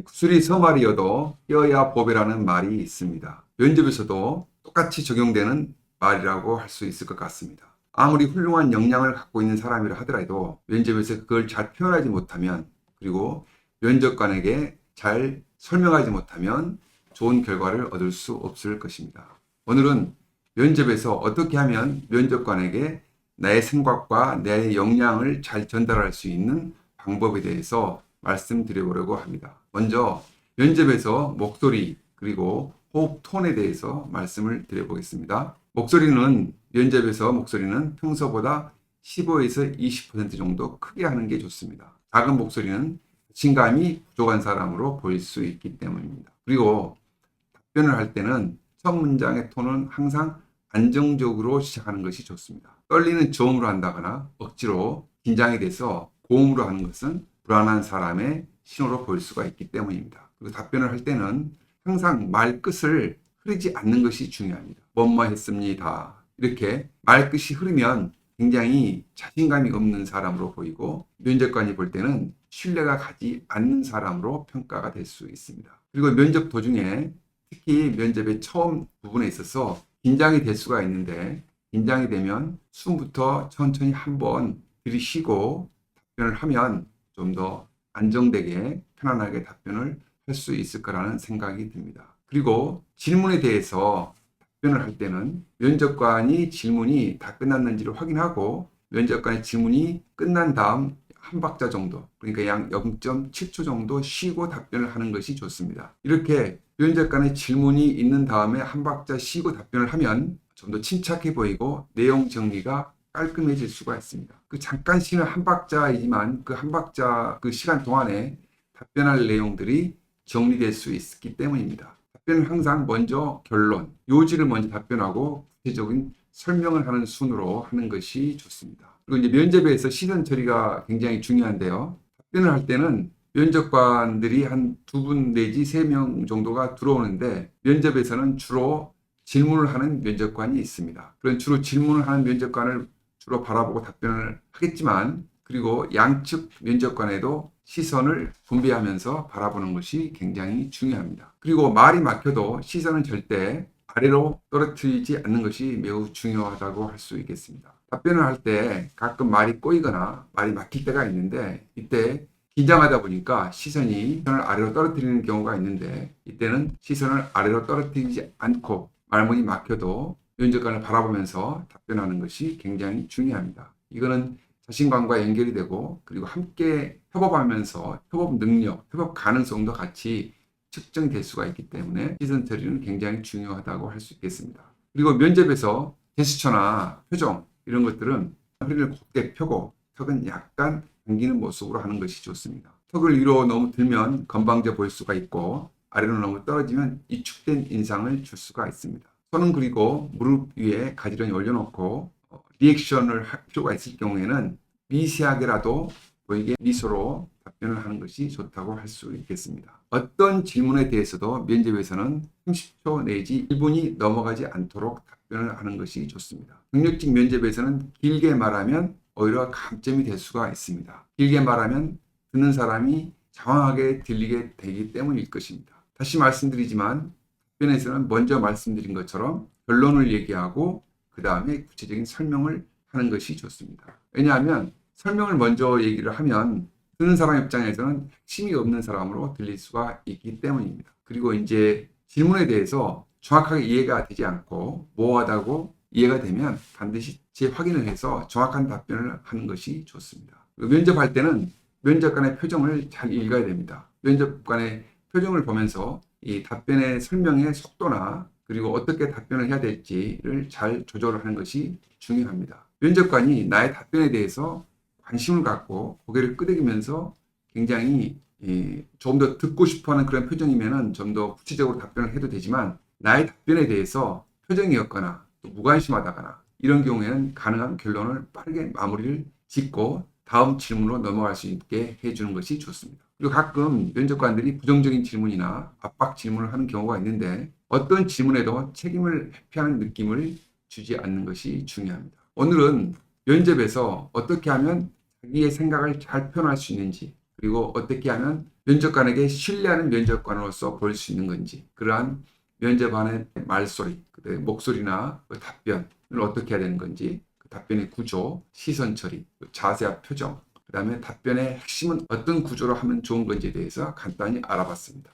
구슬이 서말이어도 껴야 법이라는 말이 있습니다. 면접에서도 똑같이 적용되는 말이라고 할 수 있을 것 같습니다. 아무리 훌륭한 역량을 갖고 있는 사람이라 하더라도 면접에서 그걸 잘 표현하지 못하면 그리고 면접관에게 잘 설명하지 못하면 좋은 결과를 얻을 수 없을 것입니다. 오늘은 면접에서 어떻게 하면 면접관에게 나의 생각과 내 역량을 잘 전달할 수 있는 방법에 대해서 말씀드려보려고 합니다. 먼저 면접에서 목소리 그리고 호흡 톤에 대해서 말씀을 드려보겠습니다. 목소리는 면접에서 목소리는 평소보다 15에서 20% 정도 크게 하는 게 좋습니다. 작은 목소리는 자신감이 부족한 사람으로 보일 수 있기 때문입니다. 그리고 답변을 할 때는 첫 문장의 톤은 항상 안정적으로 시작하는 것이 좋습니다. 떨리는 저음으로 한다거나 억지로 긴장이 돼서 고음으로 하는 것은 불안한 사람의 신호로 보일 수가 있기 때문입니다. 그리고 답변을 할 때는 항상 말 끝을 흐르지 않는 것이 중요합니다. 뭐뭐 했습니다. 이렇게 말 끝이 흐르면 굉장히 자신감이 없는 사람으로 보이고 면접관이 볼 때는 신뢰가 가지 않는 사람으로 평가가 될 수 있습니다. 그리고 면접 도중에 특히 면접의 처음 부분에 있어서 긴장이 될 수가 있는데 긴장이 되면 숨부터 천천히 한번 들이쉬고 답변을 하면 좀 더 안정되게 편안하게 답변을 할 수 있을 거라는 생각이 듭니다. 그리고 질문에 대해서 답변을 할 때는 면접관이 질문이 다 끝났는지를 확인하고 면접관의 질문이 끝난 다음 한 박자 정도 그러니까 약 0.7초 정도 쉬고 답변을 하는 것이 좋습니다. 이렇게 면접관의 질문이 있는 다음에 한 박자 쉬고 답변을 하면 좀 더 침착해 보이고 내용 정리가 깔끔해질 수가 있습니다. 그 잠깐 쉬는 한 박자이지만 그 한 박자 그 시간 동안에 답변할 내용들이 정리될 수 있기 때문입니다. 답변은 항상 먼저 결론, 요지를 먼저 답변하고 구체적인 설명을 하는 순으로 하는 것이 좋습니다. 그리고 이제 면접에서 시선 처리가 굉장히 중요한데요. 답변을 할 때는 면접관들이 한 두 분 내지 세 명 정도가 들어오는데 면접에서는 주로 질문을 하는 면접관이 있습니다. 그런 주로 질문을 하는 면접관을 주로 바라보고 답변을 하겠지만 그리고 양측 면접관에도 시선을 분배하면서 바라보는 것이 굉장히 중요합니다. 그리고 말이 막혀도 시선은 절대 아래로 떨어뜨리지 않는 것이 매우 중요하다고 할 수 있겠습니다. 답변을 할 때 가끔 말이 꼬이거나 말이 막힐 때가 있는데 이때 긴장하다 보니까 시선이 시선을 아래로 떨어뜨리는 경우가 있는데 이때는 시선을 아래로 떨어뜨리지 않고 말문이 막혀도 면접관을 바라보면서 답변하는 것이 굉장히 중요합니다. 이거는 자신감과 연결이 되고 그리고 함께 협업하면서 협업 능력, 협업 가능성도 같이 측정될 수가 있기 때문에 시선 처리는 굉장히 중요하다고 할 수 있겠습니다. 그리고 면접에서 제스처나 표정 이런 것들은 허리를 곧게 펴고 턱은 약간 당기는 모습으로 하는 것이 좋습니다. 턱을 위로 너무 들면 건방져 보일 수가 있고 아래로 너무 떨어지면 이축된 인상을 줄 수가 있습니다. 손은 그리고 무릎 위에 가지런히 올려놓고 어, 리액션을 할 필요가 있을 경우에는 미세하게라도 보이게 미소로 답변을 하는 것이 좋다고 할 수 있겠습니다. 어떤 질문에 대해서도 면접에서는 30초 내지 1분이 넘어가지 않도록 답변을 하는 것이 좋습니다. 능력직 면접에서는 길게 말하면 오히려 감점이 될 수가 있습니다. 길게 말하면 듣는 사람이 장황하게 들리게 되기 때문일 것입니다. 다시 말씀드리지만 답변에서는 먼저 말씀드린 것처럼 결론을 얘기하고 그 다음에 구체적인 설명을 하는 것이 좋습니다. 왜냐하면 설명을 먼저 얘기를 하면 듣는 사람 입장에서는 핵심이 없는 사람으로 들릴 수가 있기 때문입니다. 그리고 이제 질문에 대해서 정확하게 이해가 되지 않고 모호하다고 이해가 되면 반드시 재확인을 해서 정확한 답변을 하는 것이 좋습니다. 면접할 때는 면접관의 표정을 잘 읽어야 됩니다. 면접관의 표정을 보면서 이 답변의 설명의 속도나 그리고 어떻게 답변을 해야 될지를 잘 조절을 하는 것이 중요합니다. 면접관이 나의 답변에 대해서 관심을 갖고 고개를 끄덕이면서 굉장히 좀더 듣고 싶어하는 그런 표정이면은 좀 더 구체적으로 답변을 해도 되지만 나의 답변에 대해서 표정이 없거나 또 무관심하다거나 이런 경우에는 가능한 결론을 빠르게 마무리를 짓고 다음 질문으로 넘어갈 수 있게 해주는 것이 좋습니다. 그리고 가끔 면접관들이 부정적인 질문이나 압박 질문을 하는 경우가 있는데 어떤 질문에도 책임을 회피하는 느낌을 주지 않는 것이 중요합니다. 오늘은 면접에서 어떻게 하면 자기의 생각을 잘 표현할 수 있는지 그리고 어떻게 하면 면접관에게 신뢰하는 면접관으로서 보일 수 있는 건지 그러한 면접안의 말소리, 목소리나 그 답변을 어떻게 해야 되는 건지 그 답변의 구조, 시선 처리, 그 자세와 표정 그 다음에 답변의 핵심은 어떤 구조로 하면 좋은 건지에 대해서 간단히 알아봤습니다.